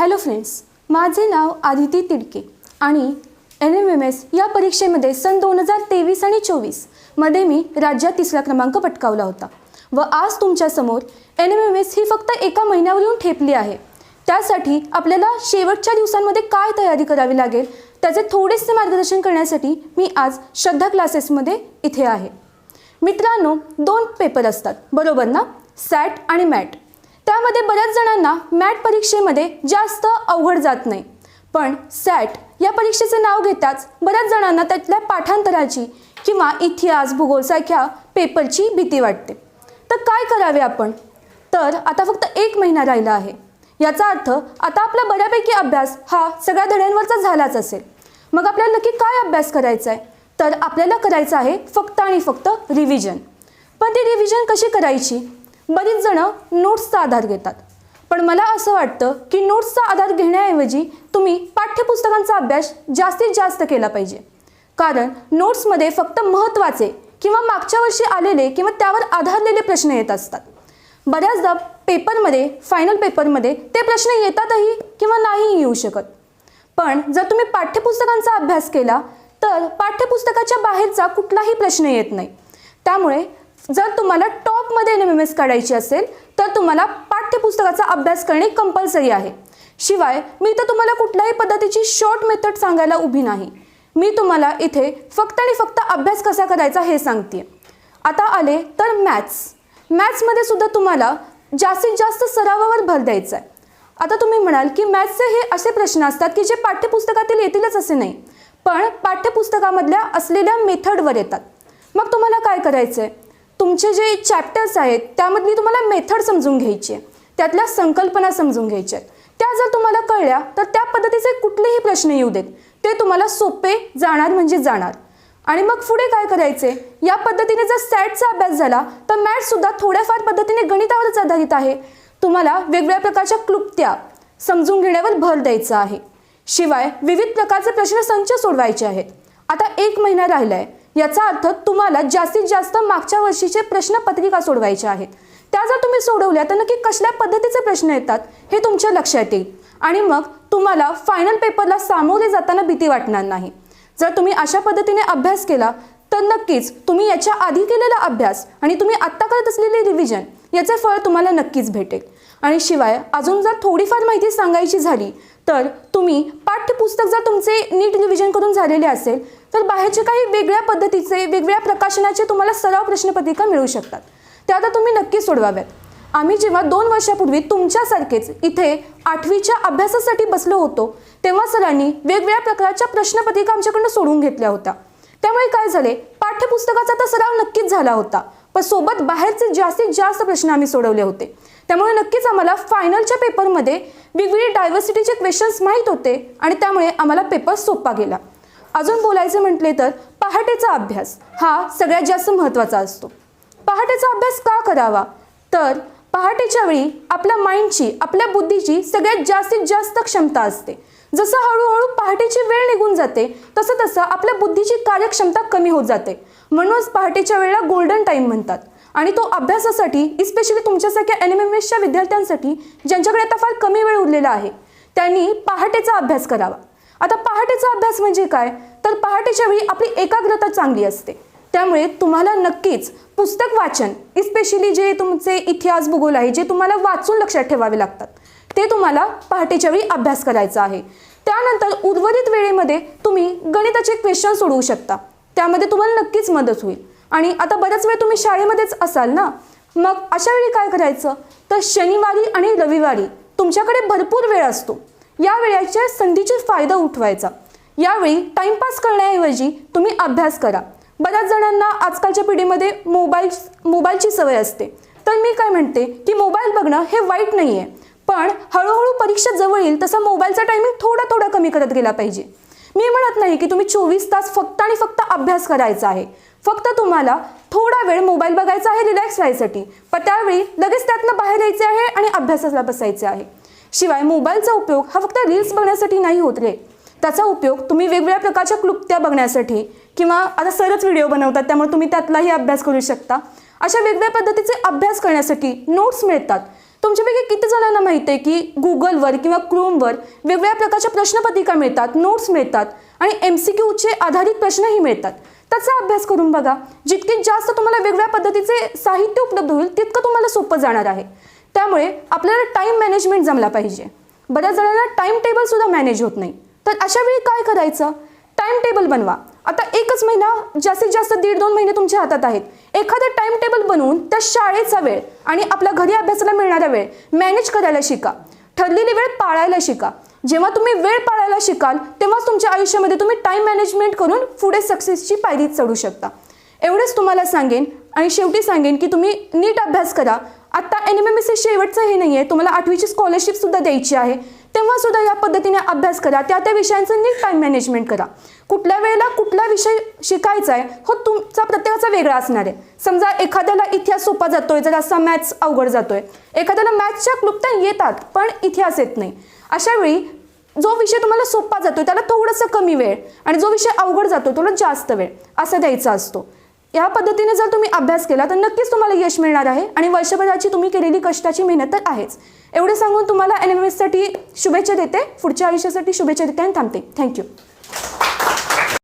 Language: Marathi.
हॅलो फ्रेंड्स माझे नाव आदिती तिडके आणि एन एम एम एस या परीक्षेमध्ये सन दोन हजार तेवीस आणि चोवीसमध्ये मी राज्यात तिसरा क्रमांक पटकावला होता. व आज तुमच्यासमोर एन एम एम एस ही फक्त एका महिन्यावर येऊन ठेपली आहे. त्यासाठी आपल्याला शेवटच्या दिवसांमध्ये काय तयारी करावी लागेल त्याचे थोडेसे मार्गदर्शन करण्यासाठी मी आज श्रद्धा क्लासेसमध्ये इथे आहे. मित्रांनो दोन पेपर असतात. बरोबर ना? सॅट आणि मॅट त्यामध्ये बऱ्याच जणांना मॅट परीक्षेमध्ये जास्त अवघड जात नाही. पण सॅट या परीक्षेचे नाव घेताच बऱ्याच जणांना त्यातल्या पाठांतराची किंवा इतिहास भूगोलसारख्या पेपरची भीती वाटते. तर काय करावे आपण? तर आता फक्त एक महिना राहिला आहे. याचा अर्थ आता आपला बऱ्यापैकी अभ्यास हा सगळ्या धड्यांवरचा झालाच असेल. मग आपल्याला नक्की काय अभ्यास करायचा आहे तर आपल्याला करायचं आहे फक्त आणि फक्त रिव्हिजन पण ती रिव्हिजन कशी करायची? बरीच जणं नोट्सचा आधार घेतात. पण मला असं वाटतं की नोट्सचा आधार घेण्याऐवजी तुम्ही पाठ्यपुस्तकांचा अभ्यास जास्तीत जास्त केला पाहिजे. कारण नोट्समध्ये फक्त महत्त्वाचे किंवा मागच्या वर्षी आलेले किंवा त्यावर आधारलेले प्रश्न येत असतात. बऱ्याचदा पेपरमध्ये फायनल पेपरमध्ये ते प्रश्न येतातही किंवा नाही येऊ शकत. पण जर तुम्ही पाठ्यपुस्तकांचा अभ्यास केला तर पाठ्यपुस्तकाच्या बाहेरचा कुठलाही प्रश्न येत नाही. त्यामुळे जर तुम्हाला टॉपमध्ये एन एम एम एस काढायची असेल तर तुम्हाला पाठ्यपुस्तकाचा अभ्यास करणे कंपल्सरी आहे. शिवाय मी तर तुम्हाला कुठल्याही पद्धतीची शॉर्ट मेथड सांगायला उभी नाही. मी तुम्हाला इथे फक्त आणि फक्त अभ्यास कसा करायचा हे सांगते आता आले तर मॅथ्स मॅथ्समध्ये सुद्धा तुम्हाला जास्तीत जास्त सरावावर भर द्यायचा आहे. आता तुम्ही म्हणाल की मॅथ्सचे हे असे प्रश्न असतात की जे पाठ्यपुस्तकातील येतीलच असे नाही पण पाठ्यपुस्तकामधल्या असलेल्या मेथडवर येतात. मग तुम्हाला काय करायचं आहे तुमचे जे चॅप्टर्स आहेत त्यामधली तुम्हाला मेथड समजून घ्यायची आहे. त्यातल्या संकल्पना समजून घ्यायच्या आहेत. त्या जर तुम्हाला कळल्या तर त्या पद्धतीचे कुठलेही प्रश्न येऊ देत. ते तुम्हाला सोपे जाणार म्हणजे जाणार. आणि मग पुढे काय करायचे? या पद्धतीने जर सॅटचा अभ्यास झाला तर मॅथसुद्धा थोड्याफार पद्धतीने गणितावरच आधारित आहे. तुम्हाला वेगवेगळ्या प्रकारच्या क्लुप्त्या समजून घेण्यावर भर द्यायचा आहे. शिवाय विविध प्रकारचे प्रश्न संच सोडवायचे आहेत. आता एक महिना राहिला आहे याचा अर्थ तुम्हाला जास्तीत जास्त मागच्या वर्षीचे प्रश्नपत्रिका सोडवायच्या आहेत. त्या जर तुम्ही सोडवल्या तर नक्की कसल्या पद्धतीचे प्रश्न येतात हे तुमच्या लक्षात येईल. आणि मग तुम्हाला फायनल पेपरला सामोरे जाताना भीती वाटणार नाही. जर तुम्ही अशा पद्धतीने अभ्यास केला तर नक्कीच तुम्ही याच्या आधी केलेला अभ्यास आणि तुम्ही आत्ता करत असलेले रिव्हिजन याचे फळ तुम्हाला नक्कीच भेटेल. आणि शिवाय अजून जर थोडीफार माहिती सांगायची झाली तर तुम्ही पाठ्यपुस्तक जर तुमचे नीट रिव्हिजन करून झालेले असेल तर बाहेरचे काही वेगळ्या पद्धतीचे वेगवेगळ्या प्रकाशनाचे तुम्हाला सराव प्रश्नपत्रिका मिळू शकतात. त्या आता तुम्ही नक्की सोडवाव्यात. आम्ही जेव्हा दोन वर्षापूर्वी तुमच्यासारखेच इथे आठवीच्या अभ्यासासाठी बसलो होतो तेव्हा सरांनी वेगवेगळ्या प्रकारच्या प्रश्नपत्रिका आमच्याकडनं सोडून घेतल्या होत्या. त्यामुळे काय झाले पाठ्यपुस्तकाचा तर सराव नक्कीच झाला होता. पण सोबत बाहेरचे जास्तीत जास्त प्रश्न आम्ही सोडवले होते. त्यामुळे नक्कीच आम्हाला फायनलच्या पेपरमध्ये वेगवेगळे डायव्हर्सिटीचे क्वेश्चन्स माहीत होते आणि त्यामुळे आम्हाला पेपर सोपा गेला. अजून बोलायचं म्हटले तर पहाटेचा अभ्यास हा सगळ्यात जास्त महत्त्वाचा असतो. पहाटेचा अभ्यास का करावा? तर पहाटेच्या वेळी आपल्या माइंडची आपल्या बुद्धीची सगळ्यात जास्तीत जास्त क्षमता असते. जसं हळूहळू पहाटेची वेळ निघून जाते तसं तसं आपल्या बुद्धीची कार्यक्षमता कमी होत जाते. म्हणूनच पहाटेच्या वेळेला गोल्डन टाईम म्हणतात. आणि तो अभ्यासासाठी इस्पेशली तुमच्यासारख्या एन एम एम एसच्या विद्यार्थ्यांसाठी ज्यांच्याकडे आता फार कमी वेळ उरलेला आहे त्यांनी पहाटेचा अभ्यास करावा. आता पहाटेचा अभ्यास म्हणजे काय? तर पहाटेच्या वेळी आपली एकाग्रता चांगली असते. त्यामुळे तुम्हाला नक्कीच पुस्तक वाचन इस्पेशली जे तुमचे इतिहास भूगोल आहे जे तुम्हाला वाचून लक्षात ठेवावे लागतात. ते तुम्हाला पहाटेच्या वेळी अभ्यास करायचा आहे. त्यानंतर उर्वरित वेळेमध्ये तुम्ही गणिताचे क्वेश्चन सोडवू शकता. त्यामध्ये तुम्हाला नक्कीच मदत होईल. आणि आता बऱ्याच वेळ तुम्ही शाळेमध्येच असाल ना? मग अशा वेळी काय करायचं? तर शनिवारी आणि रविवारी तुमच्याकडे भरपूर वेळ असतो. या वेळेच्या संधीचे फायदा उठवायचा. यावेळी टाइमपास करण्याऐवजी तुम्ही अभ्यास करा. बऱ्याच जणांना आजकालच्या पिढीमध्ये मोबाईल मोबाईलची सवय असते. तर मी काय म्हणते की मोबाईल बघणं हे वाईट नाही आहे पण हळूहळू परीक्षा जवळ येईल तसा मोबाईलचा टायमिंग थोडा थोडा कमी करत गेला पाहिजे. मी म्हणत नाही की तुम्ही चोवीस तास फक्त आणि फक्त अभ्यास करायचा आहे. फक्त तुम्हाला थोडा वेळ मोबाईल बघायचा आहे रिलॅक्स व्हायसाठी. पण त्यावेळी लगेच त्यातनं बाहेर यायचे आहे आणि अभ्यासाला बसायचे आहे. शिवाय मोबाईलचा उपयोग हा फक्त रील्स बघण्यासाठी नाही होत रे. त्याचा उपयोग तुम्ही वेगवेगळ्या प्रकारच्या क्लुप्त्या बघण्यासाठी किंवा आता सरच व्हिडिओ बनवतात त्यामुळे तुम्ही त्यातलाही अभ्यास करू शकता. अशा वेगवेगळ्या पद्धतीचे अभ्यास करण्यासाठी नोट्स मिळतात. तुमच्यापैकी किती जणांना माहिती आहे की गुगलवर किंवा क्रोमवर वेगवेगळ्या प्रकारच्या प्रश्नपत्रिका मिळतात नोट्स मिळतात आणि एम सी क्यूचे आधारित प्रश्नही मिळतात. त्याचा अभ्यास करून बघा. जितके जास्त तुम्हाला वेगवेगळ्या पद्धतीचे साहित्य उपलब्ध होईल तितकं तुम्हाला सोपं जाणार आहे. त्यामुळे आपल्याला टाईम मॅनेजमेंट जमला पाहिजे. बऱ्याच जणांना टाईम टेबलसुद्धा मॅनेज होत नाही. तर अशा वेळी काय करायचं? टाईम टेबल बनवा. एकच महिना जास्तीत जास्त दीड दोन महिने तुमच्या हातात आहेत. एखादा टाइम टेबल बनवून त्या शाळेचा वेळ आणि आपल्या घरी अभ्यासाला मिळणारा वेळ मॅनेज करायला शिका. ठरलेली वेळ पाळायला शिका. जेव्हा तुम्ही वेळ पाळायला शिकाल तेव्हाच तुमच्या आयुष्यामध्ये तुम्ही टाइम मॅनेजमेंट करून पुढे सक्सेसची पायरी चढू शकता. एवढंच तुम्हाला सांगेन आणि शेवटी सांगेन की तुम्ही नीट अभ्यास करा. आता एन एम एम एस शेवटचं हे नाही आहे तुम्हाला आठवीची स्कॉलरशिप सुद्धा द्यायची आहे. तेव्हा सुद्धा या पद्धतीने अभ्यास करा. त्या त्या विषयांचं नीट टाईम मॅनेजमेंट करा. कुठल्या वेळेला कुठला विषय शिकायचा आहे हो तुमचा प्रत्येकाचा वेगळा असणार आहे. समजा एखाद्याला इतिहास सोपा जातोय जर असा मॅथ्स अवघड जातोय. एखाद्याला मॅथ्सच्या क्लुप्त्या येतात पण इतिहास येत नाही. अशा वेळी जो विषय तुम्हाला सोपा जातो त्याला थोडंसं कमी वेळ आणि जो विषय अवघड जातो त्याला जास्त वेळ असा द्यायचा असतो. या पद्धतीने जर तुम्ही अभ्यास केला तर नक्कीच तुम्हाला यश मिळणार आहे आणि वर्षभराची तुम्ही केलेली कष्टाची मेहनत तर आहेच. एवढे सांगून तुम्हाला एन एम एससाठी शुभेच्छा देते. पुढच्या आयुष्यासाठी शुभेच्छा देते आणि थांबते. थँक्यू